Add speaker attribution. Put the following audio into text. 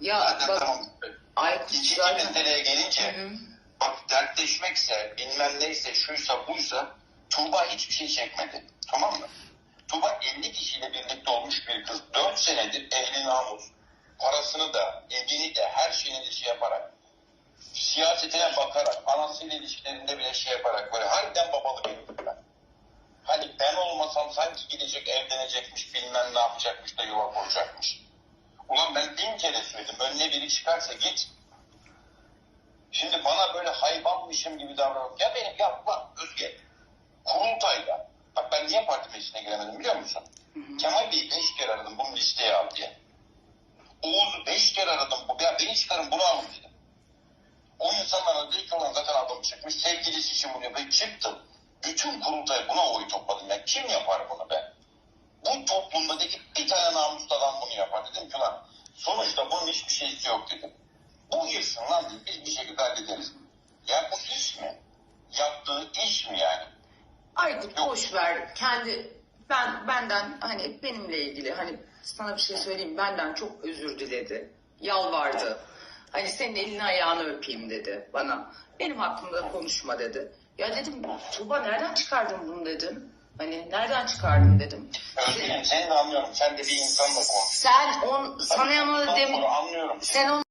Speaker 1: Ya
Speaker 2: Zaten
Speaker 1: bak
Speaker 2: tamam.
Speaker 1: Aykut
Speaker 2: İkinci
Speaker 1: zaten...
Speaker 2: meseleye gelince
Speaker 1: Hı
Speaker 2: bak dertleşmekse bilmem neyse şuysa buysa Tuğba hiçbir şey çekmedi. Tamam mı? Tuğba 50 kişiyle birlikte olmuş bir kız. 4 senedir ehli namus. Parasını da, evini de, her şeyini de şey yaparak, siyasetine bakarak, anasıyla ilişkilerinde bile şey yaparak böyle harbiden babalık yapıyor. Hani ben olmasam sanki gidecek evlenecekmiş bilmem ne yapacakmış da yuva kuracakmış. Ulan ben bin kere söyledim önüne biri çıkarsa git. Şimdi bana böyle hayvanmışım gibi davranıp ya benim yapma Özge. Kurultayda. Bak ben niye parti meclisine giremedim biliyor musun? Kemal Bey'i beş kere aradım bunu listeye al diye. Oğuz'u beş kere aradım. Bu, ya beni çıkarın bunu alın dedim. O insanlara ilk olan zaten adım çıkmış. Sevgilisi için bunu yapıyor. Çıktım. Bütün kurultaya buna oy topladım. Ya kim yapar bunu be? Bu toplumdaki bir tane namuslu adam bunu yapar. Dedim ki lan sonuçta bunun hiçbir şeysi yok dedim. Bu Biz bir şekilde hallederiz. Ya bu iş mi? Yaptığı iş mi yani?
Speaker 1: Aykut boş ver. Kendi ben benden hani benimle ilgili hani sana bir şey söyleyeyim benden çok özür diledi. Yalvardı. Hani senin elini ayağını öpeyim dedi bana. Benim hakkımda konuşma dedi. Ya dedim Tuğba nereden çıkardın bunu dedim. Hani nereden çıkardın dedim.
Speaker 2: Özgür'üm seni de anlıyorum. Sen de bir insanla konuş.
Speaker 1: Sen on sana ama dem
Speaker 2: Anlıyorum.
Speaker 1: sen on